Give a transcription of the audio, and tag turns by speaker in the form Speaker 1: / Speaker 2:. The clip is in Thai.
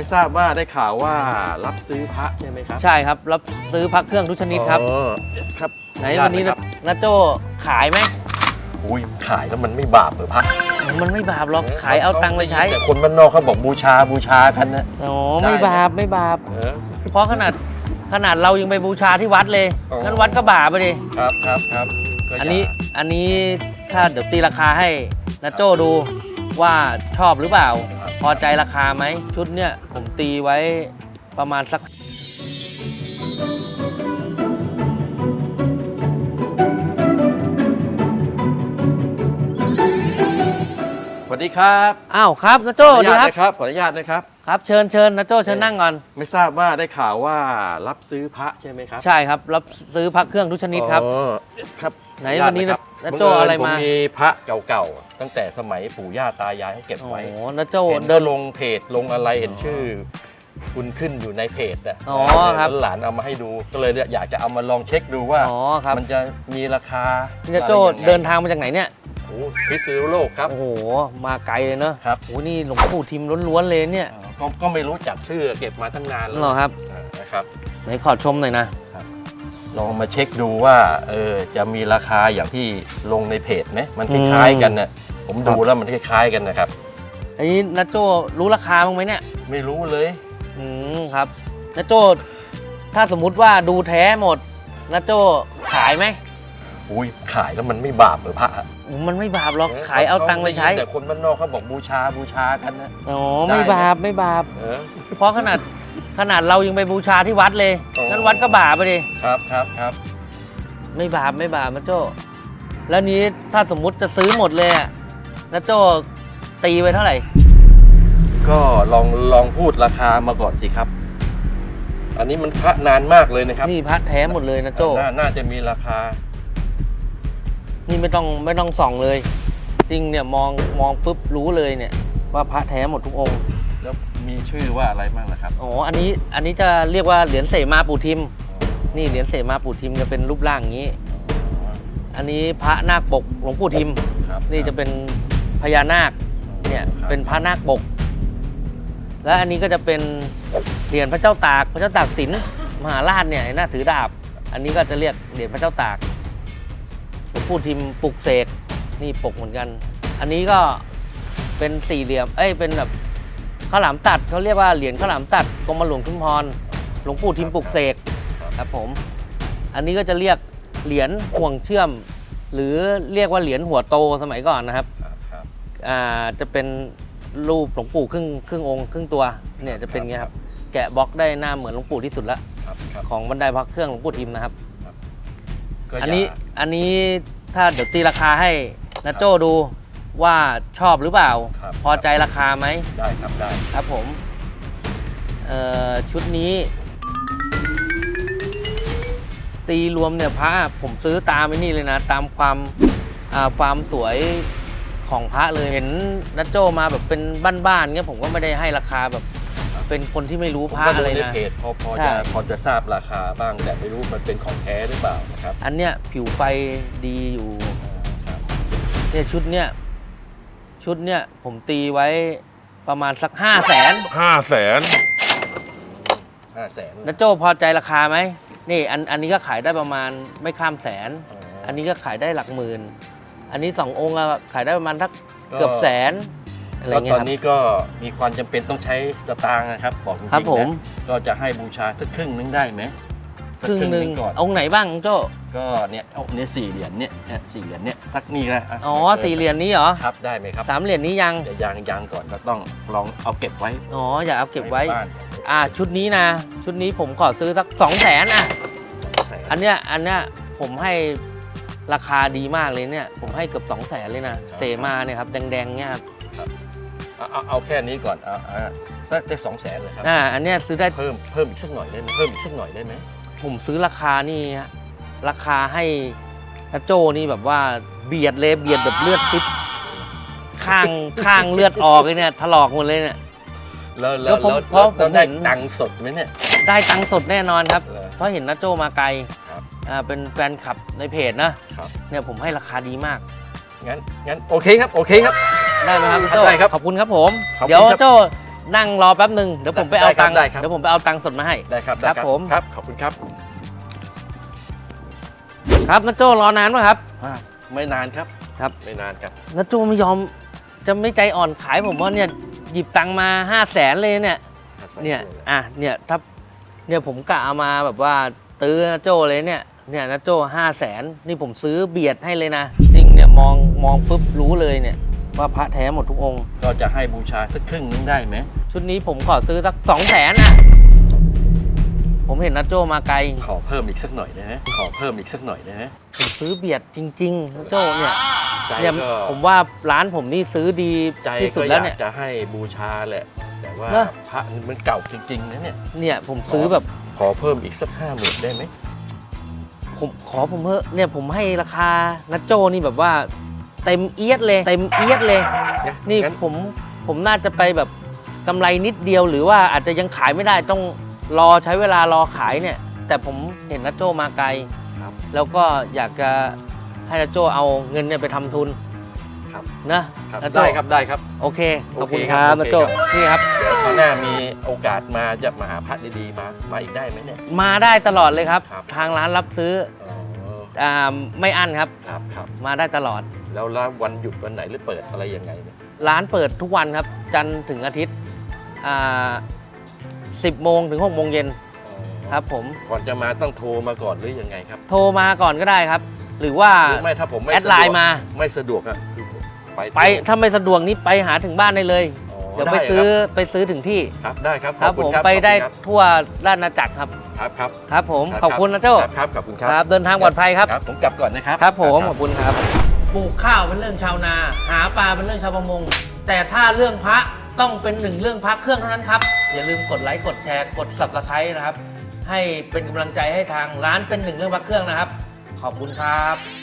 Speaker 1: ไม่ทราบว่าได้ข่าวว่ารับซื้อพระใช่ไหมครับ
Speaker 2: ใช่ครับรับซื้อพักเครื่องทุกชนิดครับ
Speaker 1: อ๋อครับ
Speaker 2: ไหน
Speaker 1: ญา
Speaker 2: วั
Speaker 1: ติ
Speaker 2: นนี้
Speaker 1: ค
Speaker 2: นะ
Speaker 1: รับ
Speaker 2: นาโจ้ขายไหม
Speaker 1: อุ้ยขายแล้วมันไม่บาปเหรอพระ
Speaker 2: มันไม่บาปหรอกขายเอาตังค์ไปใช้
Speaker 1: แต่คนบ้านนอกเขาบอกบูชาบูชากันนะ
Speaker 2: อ๋อ
Speaker 1: ได้
Speaker 2: ไม่บาปไม่บาป
Speaker 1: เออ
Speaker 2: เพราะขนาดขนาดเรายังไปบูชาที่วัดเลย
Speaker 1: อ๋อ
Speaker 2: งั้นวัดก็บาปไปดิ
Speaker 1: ครับครับครับก็ย่า
Speaker 2: อันนี้อันนี้ถ้าเดี๋ยวตีราคาให้นาโจ้ดูว่าชอบหรือเปล่า
Speaker 1: ครับ
Speaker 2: พอใจราคาไหม ชุดเนี่ยผมตีไว้ประมาณสัก
Speaker 1: สวัสดีครับ
Speaker 2: อ้าวครับนา
Speaker 1: ข
Speaker 2: โจ้
Speaker 1: ออนุ
Speaker 2: ดี
Speaker 1: ญาต
Speaker 2: ครับ
Speaker 1: นะครับ ขออนุญาตนะครับ
Speaker 2: ครับเชิญเชิญนาโจ้เชิญนั่งก่อน
Speaker 1: ไม่ทราบว่าได้ข่าวว่ารับซื้อพระใช่ไหมครับ
Speaker 2: ใช่ครับ รับซื้อพักเครื่องทุกชนิดครับ
Speaker 1: อ๋อครับ
Speaker 2: ไหน
Speaker 1: ขออ
Speaker 2: วันนี้
Speaker 1: ญาต
Speaker 2: นะ
Speaker 1: คบ
Speaker 2: นาโจ้อะไรมา
Speaker 1: บังเญผมมีพระเก่าๆตั้งแต่สมัยปู่ย่าตายายเขาเก็บ
Speaker 2: โอ้
Speaker 1: ไว้
Speaker 2: โหนาโจ้
Speaker 1: เห็น
Speaker 2: เดิ
Speaker 1: เดิ
Speaker 2: น
Speaker 1: นลงเพจลงอะไรเห็นชื่อ คุณขึ้นอยู่ในเพจอะ
Speaker 2: อ๋อครับ
Speaker 1: แล้วหลานเอามาให้ดูก็เลยอยากจะเอามาลองเช็คดูว่า
Speaker 2: อ๋อครับ
Speaker 1: มันจะมีราคา
Speaker 2: นี่นาโจ้
Speaker 1: อะไรยังไง
Speaker 2: เดินทางมาจากไหนเนี่ย
Speaker 1: โอ้ พิษณุโลกครับ
Speaker 2: โอ้โห มาไกลเลยเนอะ
Speaker 1: ครับ
Speaker 2: โอ้โหนี่หลวงปู่ทิมล้วนๆเลยเนี่ย
Speaker 1: อ่าก็ก็ไม่รู้จักชื่อเก็บมาตั้งนานแล้ว
Speaker 2: เหรอครับ
Speaker 1: อ่านะครับ
Speaker 2: ไหนขอชมหน่อยนะ
Speaker 1: ลองมาเช็คดูว่าเออจะมีราคาอย่างที่ลงในเพจไหมมันคล้ายๆกันน่ะผมดูแล้วมันคล้ายๆกันนะครับ
Speaker 2: อันนี้นาโจ้รู้ราคาบ้างไหมเนี่ย
Speaker 1: ไม่รู้เลย
Speaker 2: อืมครับนาโจ้ถ้าสมมุติว่าดูแท้หมดนาโจ้ขายไหม
Speaker 1: อุ้ยขายแล้วมันไม่บาปเหรือพระ
Speaker 2: อืมมันไม่บาปหรอกขายเอาตังค์ไปใช้
Speaker 1: แต่คนบ้านนอกเขาบอกบูชาบูชากันนะ
Speaker 2: อ๋อ
Speaker 1: ได้
Speaker 2: ไม่บาปไม่บาป
Speaker 1: เออ
Speaker 2: เพราะขนาดขนาดเรายังไปบูชาที่วัดเลย
Speaker 1: อ๋อ
Speaker 2: งั้นวัดก็บาปไปดิ
Speaker 1: ครับครับครับ
Speaker 2: ไม่บาปไม่บาปนาโจ้แล้วนี้ถ้าสมมุติจะซื้อหมดเลยอะนาโจ้ตีไปเท่าไหร่
Speaker 1: ก็ลองลองพูดราคามาก่อนสิครับ อันนี้มันพระนานมากเลยนะครับ
Speaker 2: นี่พระแท้หมดเลยนะโจ้
Speaker 1: น่าน่าจะมีราคา
Speaker 2: นี่ไม่ต้องไม่ต้องส่องเลย จริงเนี่ยมองมองปุ๊บรู้เลยเนี่ย ว่าพระแท้หมดทุกองค์
Speaker 1: แล้วมีชื่อว่าอะไรบ้างล่ะครับ
Speaker 2: อ๋ออันนี้อันนี้จะเรียกว่าเหรียญเสมาปู่ทิม นี่เหรียญเสมาปู่ทิมจะเป็นรูปร่างอย่างนี้ อันนี้พระนาคปกหลวงปู่ทิม
Speaker 1: ครับ
Speaker 2: นี่จะเป็นพญานาคเนี่ยเป็นพระนาคปก และอันนี้ก็จะเป็นเหรียญพระเจ้าตากพระเจ้าตากสินมหาราชเนี่ยไอ้หน้าถือดาบ อันนี้ก็จะเรียกเหรียญพระเจ้าตาก หลวงปู่ทิมปลุกเสกนี่ปกเหมือนกัน อันนี้ก็เป็นสี่เหลี่ยม เอ้ยเป็นแบบข้าวหลามตัดเขาเรียกว่าเหรียญข้าวหลามตัดกรมหลวงชุมพรหลวงปู่ทิมปลุกเสกครับผม อันนี้ก็จะเรียกเหรียญห่วงเชื่อม หรือเรียกว่าเหรียญหัวโตสมัยก่อนนะครับ
Speaker 1: ครับครับ
Speaker 2: อ่าจะเป็นรูปหลวงปู่ครึ่งครึ่งองค์ครึ่งตัวเนี่ยจะเป็นอย่างเงี้ยครับแกะบล็อกได้หน้าเหมือนหลวงปู่ที่สุดละ
Speaker 1: ครับครับ
Speaker 2: ของบันไดพักเครื่องหลวงปู่ทิมนะครับ
Speaker 1: ก็
Speaker 2: อันนี้
Speaker 1: ย่า
Speaker 2: อันนี้ ถ้าเดี๋ยวตีราคาให้นาโจ้ดูว่าชอบหรือเปล่า
Speaker 1: ครับ
Speaker 2: พอใจราคาไหม
Speaker 1: ได้ครับได้
Speaker 2: ครับผมเอ่อชุดนี้ ตีรวมเนี่ยพระผมซื้อตามไอ้นี่เลยนะ ตามความอ่าความสวยของพระเลยเห็นนัทโจมาแบบเป็นบ้านๆเงี้ยผมก็ไม่ได้ให้ราคาแบบ เป็นคนที่ไม่รู้
Speaker 1: ผม
Speaker 2: พระ
Speaker 1: ก็
Speaker 2: อะ
Speaker 1: ดู
Speaker 2: ไร
Speaker 1: ใน
Speaker 2: นะ
Speaker 1: เพจพอพอ
Speaker 2: ใช่
Speaker 1: จะพอจะทราบราคาบ้างแต่ไม่รู้มันเป็นของแท้หรือเปล่านะครับ
Speaker 2: อันเนี้ยผิวไฟดีอยู่
Speaker 1: ครับ
Speaker 2: เนี่ยชุดเนี้ยชุดเนี้ยผมตีไว้ประมาณสักห้าแสน
Speaker 3: ห้าแสน
Speaker 1: ห้าแสน
Speaker 2: นัทโจพอใจราคาไหมนี่อันอันนี้ก็ขายได้ประมาณไม่ข้ามแสน อันนี้ก็ขายได้หลักหมื่น อันนี้สององค์อะขายได้ประมาณทักเกือบแสน อะไร
Speaker 1: ก็
Speaker 2: เงี้
Speaker 1: ต
Speaker 2: ย
Speaker 1: อน
Speaker 2: ครับ
Speaker 1: นี้ก็มีความจำเป็นต้องใช้สตางค์นะครับบอกจริงๆ
Speaker 2: ครับผม
Speaker 1: นะก็จะให้บูชาสักครึ่งนึงได้ไหมสัก
Speaker 2: ครึ่งหนึ่ง
Speaker 1: ก่อน
Speaker 2: องค์ไหนบ้างโจ้
Speaker 1: ก็เนี่ยเอาเนี่ยสี่เหรียญเนี่ยเนี่ยสี่เหรียญเนี่ยสักนี่นะะ
Speaker 2: อ๋อสี่เหรียญนี้เหรอ
Speaker 1: ครับได้ไหมครับ
Speaker 2: สามเหรียญนี้ยัง
Speaker 1: เดี๋ยวยังยังก่อนก็ต้องลองเอาเก็บไว้
Speaker 2: อ๋ออยากเอาเก็บไว้
Speaker 1: ในบ้าน
Speaker 2: อ่าชุดนี้นะ ชุดนี้ผมขอซื้อสักสองแสนอะ
Speaker 1: แสน
Speaker 2: อันเนี้ยอันเนี้ยผมให้ราคาดีมากเลยเนี่ย ผมให้เกือบสองแสนเลยนะเสมาเนี่ยครับแดงๆเนี่ยครับ
Speaker 1: เอาเอาเอาแค่นี้ก่อนเอาเอาสักได้สองแสนเลยครับ
Speaker 2: อ่าอันเนี้ยซื้อได้
Speaker 1: เพิ่มเพิ่มอีกสักหน่อยได้ไหมเพิ่มอีกสักหน่อยได้ไหม
Speaker 2: ผมซื้อราคานี่ฮะราคาให้นาโจนี่แบบว่าเบียดเลยเบียดแบบเลือดซิบข้างข้างเลือดออกเลยเนี่ยถลอกหมดเลยเนี่ย
Speaker 1: แล้ว
Speaker 2: แล้
Speaker 1: แล้ว
Speaker 2: วผม
Speaker 1: แล้ว
Speaker 2: เพราะ
Speaker 1: แล้ว
Speaker 2: ผม
Speaker 1: ได้
Speaker 2: เห็น
Speaker 1: ตังค์สดไหมเนี่ย
Speaker 2: ได้ตังค์สดแน่นอนครับ
Speaker 1: เหรอ
Speaker 2: เพราะเห็นนาโจมาไกล
Speaker 1: ครับ
Speaker 2: อ่าเป็นแฟนคลับในเพจนะครับ เนี่ยผมให้ราคาดีมาก
Speaker 1: งั้นงั้นโอเคครับโอเคครับ
Speaker 2: ได้ไหมครับพี่โจ
Speaker 1: ได้ครับ
Speaker 2: ขอบคุณครับผม
Speaker 1: ขอบคุณ
Speaker 2: เดี๋ยว
Speaker 1: ครับ
Speaker 2: โจนั่งรอแป๊บหนึ่งเดี๋ยวผมไปเอาตังค์
Speaker 1: ได้ครับ
Speaker 2: เดี๋ยวผมไปเอาตังค์สดมาให้
Speaker 1: ได้ครับ
Speaker 2: ครับ
Speaker 1: ได้
Speaker 2: ผม
Speaker 1: ครับ ขอบคุณครับ
Speaker 2: ครับนาโจรอนานไหมครับ
Speaker 1: อ่าไม่นานครับ
Speaker 2: ครับ
Speaker 1: ไม่นานครับ
Speaker 2: นาโจไม่ยอมจะไม่ใจอ่อนขายผมว่าเนี่ยหยิบตังค์มา5 0 0แสนเลยเนี่ยเนี่ย อะ เนี่ย ถ้า เนี่ยผมกะเอามาแบบว่า ตื้อนาโจเลยเนี่ย เนี่ยนาโจห้าแสนนี่ผมซื้อเบียดให้เลยนะ จริงเนี่ยมองมองปุ๊บรู้เลยเนี่ย ว่าพระแท้หมดทุกองค์
Speaker 1: ก็จะให้บูชาสักครึ่งนึงได้ไหม
Speaker 2: ชุดนี้ผมขอซื้อสักสองแสนอะ ผมเห็นนาโจมาไกล
Speaker 1: ขอเพิ่มอีกสักหน่อยนะฮะขอเพิ่มอีกสักหน่อยนะฮะ
Speaker 2: ผมซื้อเบียดจริงๆนาโจเนี่ย
Speaker 1: ใจ
Speaker 2: เนี่ย
Speaker 1: ก็
Speaker 2: ผมว่าร้านผมนี่ซื้อดี
Speaker 1: ใจ
Speaker 2: ที่สุ
Speaker 1: ก็
Speaker 2: ด
Speaker 1: อ
Speaker 2: แล้ว
Speaker 1: ยาก
Speaker 2: เนี่ย
Speaker 1: จะให้บูชาแหละ แต่ว่า
Speaker 2: เนอะ
Speaker 1: พระมันเก่าจริงๆนะเนี่ย
Speaker 2: เนี่ยผมซื้อแบบ
Speaker 1: ขอเพิ่มอีกสักห้าหมื่นได้ไหม
Speaker 2: ผมขอผมเถอะเนี่ยผมให้ราคานัโจนี่แบบว่า เต็มเอียดเลยเต็มเอียดเลยนี่
Speaker 1: งั้น
Speaker 2: ผมผมน่าจะไปแบบกำไรนิดเดียวหรือว่าอาจจะยังขายไม่ได้ต้องรอใช้เวลารอขายเนี่ย แต่ผมเห็นนัโจมาไกล
Speaker 1: ครับ
Speaker 2: แล้วก็อยากจะให้นัโจเอาเงินเนี่ยไปทำทุน
Speaker 1: ครับ
Speaker 2: นะครับนัโจ
Speaker 1: ได้ครับได้ครับ
Speaker 2: โอเคขอบคุณ
Speaker 1: โอเค
Speaker 2: ค
Speaker 1: ครั
Speaker 2: รับบนัโจ
Speaker 1: โอเคครับ
Speaker 2: นี่ครับ
Speaker 1: เดี๋ยวคราวหน้ามีโอกาสมาจะมาหาพระดีๆมามาอีกได้ไหมเนี่ย
Speaker 2: มาได้ตลอดเลยครับ
Speaker 1: ครับ
Speaker 2: ทางร้านรับซื้อ
Speaker 1: อ๋อ
Speaker 2: อ่าไม่อั้นครับ
Speaker 1: ครับครับ
Speaker 2: มาได้ตลอด
Speaker 1: แล้วแล้ววันหยุดวันไหนหรือเปิดอะไรยังไงเนี่ย
Speaker 2: ร้านเปิดทุกวันครับ จันทร์ถึงอาทิตย์อ่า10โมงถึง6โมงเย็น
Speaker 1: อ๋อ
Speaker 2: ครับผม
Speaker 1: ก่อนจะมาต้องโทรมาก่อนหรือยังไงครับ
Speaker 2: โทรมาก่อนก็ได้ครับ หรือว่า
Speaker 1: หรือไม่ถ้าผมไม่
Speaker 2: แอดไลน์
Speaker 1: สะวก
Speaker 2: มา
Speaker 1: ไม่สะดวกอะคือผมไป
Speaker 2: ไปถ้าไม่สะดวกนี้ไปหาถึงบ้านได้เลย
Speaker 1: อ๋อ
Speaker 2: เดี๋ยวไปซื้อไปซื้อถึงที่
Speaker 1: ครับได้ครับ
Speaker 2: ครับ
Speaker 1: ขอ
Speaker 2: ผม
Speaker 1: ณ
Speaker 2: ไปได้
Speaker 1: ขอบ
Speaker 2: ทั่วราชอาณาจักรครับ
Speaker 1: คุณครับครับ
Speaker 2: ครับผม
Speaker 1: ครับ
Speaker 2: ขอบคุณนะโจ้
Speaker 1: ครับครับขอบคุณค
Speaker 2: ค
Speaker 1: รั
Speaker 2: รับ เดินทางปลอดภัยครับ
Speaker 1: ครับผมกลับก่อนนะครับ
Speaker 2: ครับผม ขอบคุณครับ ปลูกข้าวเป็นเรื่องชาวนา หาปลาเป็นเรื่องชาวประมง แต่ถ้าเรื่องพระต้องเป็นหนึ่งเรื่องพระเครื่องเท่านั้นครับ อย่าลืมกดไลค์กดแชร์กด subscribe นะครับ ให้เป็นกำลังใจให้ทางร้านเป็นหนึ่งเรื่องพระเครื่องนะครับ ขอบคุณครับ